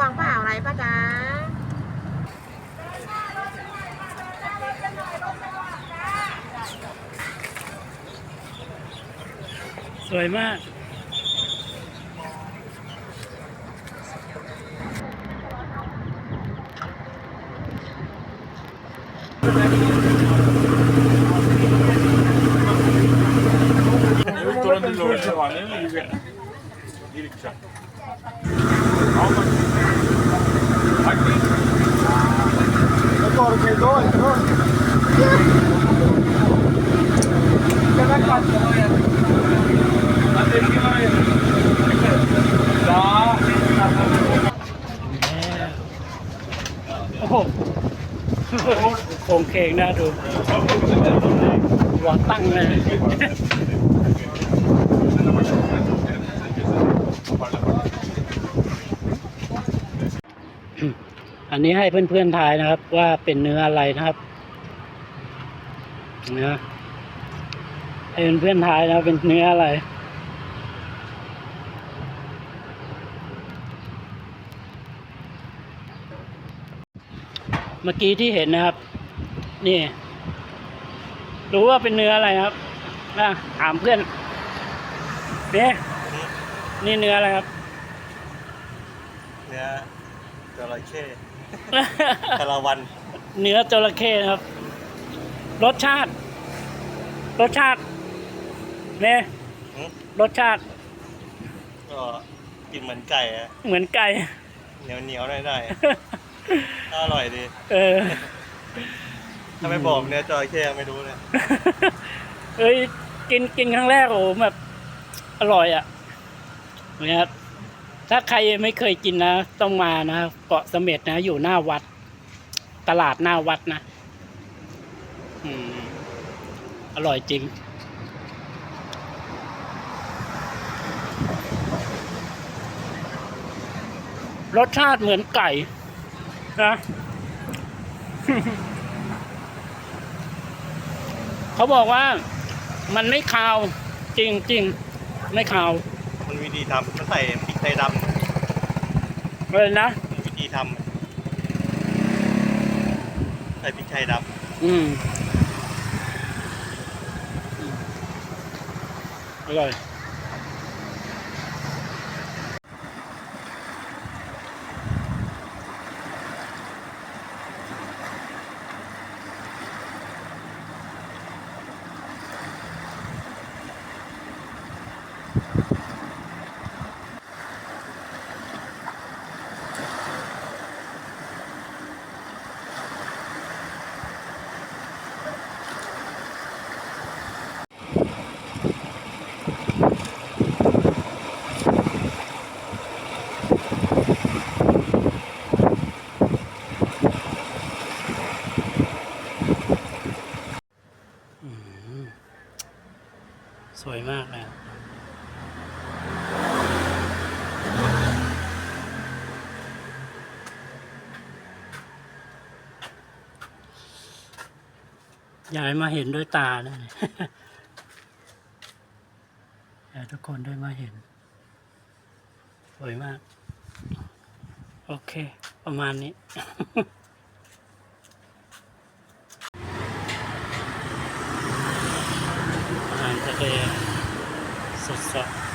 วงเปล่าอะไรป้าจ๊าสวยมากตัวนี้โหลランドルをしてはね、いいじゃん。 โอ้โหโครงเคงน่าดูหัวตั้งเลยอันนี้ให้เพื่อนๆทายนะครับ ว่าเป็นเนื้ออะไรนะครับ เนื้อ ให้เพื่อนๆทายนะเป็นเนื้ออะไร เมื่อกี้ที่เห็นนะครับ นี่ รู้ว่าเป็นเนื้ออะไรครับนะถามเพื่อนเนี่ยนี่เนื้ออะไรครับ เนื้อจระเข้คาราวัน เนื้อจระเข้นะครับ รสชาติ รสชาติ เนี่ยหืม รสชาติก็กินเหมือนไก่อะเหมือนไก่ เหนียวเหนียวๆหน่อยได้อร่อยดี เออ ถ้าไม่บอกเนื้อจระเข้ไม่รู้เลยเอ้ยกินกินครั้งแรกโอ้โหแบบอร่อยอะเนี่ยครับถ้าใครไม่เคยกินนะ ต้องมานะเกาะเสม็ดนะ อยู่หน้าวัด ตลาดหน้าวัดนะ อืม อร่อยจริง รสชาติเหมือนไก่นะเขาบอกว่ามันไม่คาวจริงจริงๆไม่คาว มันวิธีทำมันใส่พริกไทยดเลยนะำวิธีทำใส่พริกไทยดอืมอร่อย สวยมากเลยอะ ยากให้มาเห็นด้วยตานะเนี่ยอยากให้ทุกคนได้มาเห็น สวยมาก โอเค ประมาณนี้อาหารทะเลสดๆ